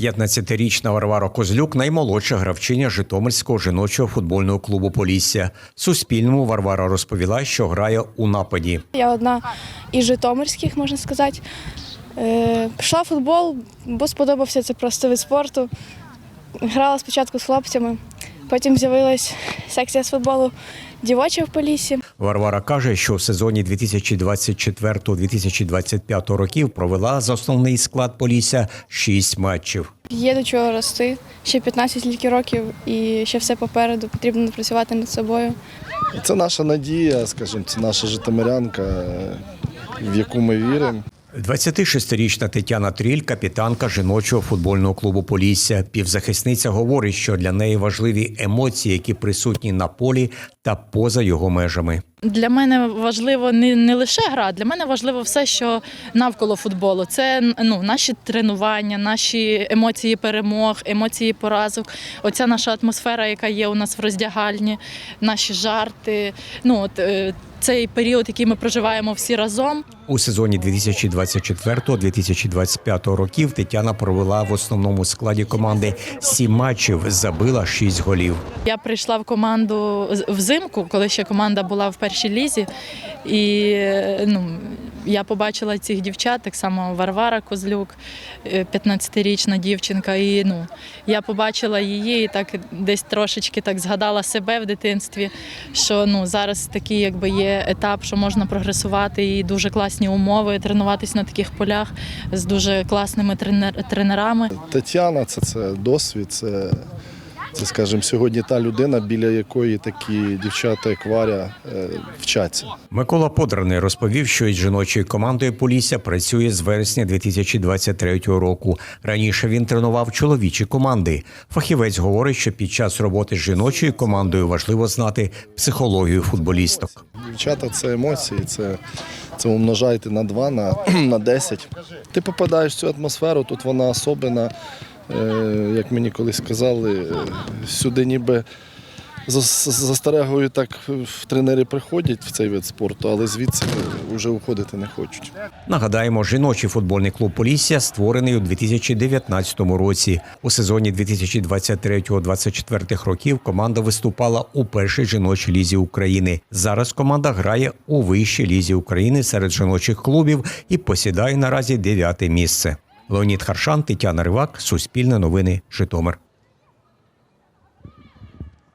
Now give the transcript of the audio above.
15-річна Варвара Козлюк наймолодша гравчиня Житомирського жіночого футбольного клубу Полісся. Суспільному Варвара розповіла, що грає у нападі. Я одна із житомирських, можна сказати. Е, Пішла в футбол, бо сподобався це просто вид спорту. Грала спочатку з хлопцями, потім з'явилась секція з футболу дівоча в Поліссі. Варвара каже, що в сезоні 2024-2025 років провела за основний склад Полісся 6 матчів. Є до чого рости. Ще 15 тільки років і ще все попереду. Потрібно працювати над собою. Це наша надія, скажімо, це наша житомирянка, в яку ми віримо. 26-річна Тетяна Тріль, капітанка жіночого футбольного клубу Полісся. Півзахисниця говорить, що для неї важливі емоції, які присутні на полі та поза його межами. Для мене важливо не, не лише гра, для мене важливо все, що навколо футболу. Це ну, наші тренування, наші емоції перемог, емоції поразок. Оця наша атмосфера, яка є у нас в роздягальні, наші жарти. Ну, от, е, цей період, який ми проживаємо всі разом. У сезоні 2024-2025 років Тетяна провела в основному складі команди сім матчів, забила шість голів. Я прийшла в команду взимку, коли ще команда була в першій лізі. І е, ну, я побачила цих дівчат, так само Варвара Козлюк, е, 15-річна дівчинка. І ну, я побачила її і так десь трошечки так згадала себе в дитинстві, що ну, зараз такий якби є етап, що можна прогресувати і дуже класні умови, тренуватись на таких полях з дуже класними тренер- тренерами. Тетяна це, це досвід, це, це, скажімо, сьогодні та людина, біля якої такі дівчата, як Варя, е, вчаться. Микола Подраний розповів, що із жіночою командою Полісся працює з вересня 2023 року. Раніше він тренував чоловічі команди. Фахівець говорить, що під час роботи з жіночою командою важливо знати психологію футболісток. Дівчата це емоції, це, це умножайте на 2, на, на 10. Ти попадаєш в цю атмосферу, тут вона особлива. Е, як мені колись сказали, е, сюди ніби за, старегою так е, тренери приходять в цей вид спорту, але звідси вже уходити не хочуть. Нагадаємо, жіночий футбольний клуб Полісся створений у 2019 році. У сезоні 2023-2024 років команда виступала у першій жіночій лізі України. Зараз команда грає у вищій лізі України серед жіночих клубів і посідає наразі дев'яте місце. Леонід Харшан, Тетяна Ривак, Суспільне новини, Житомир.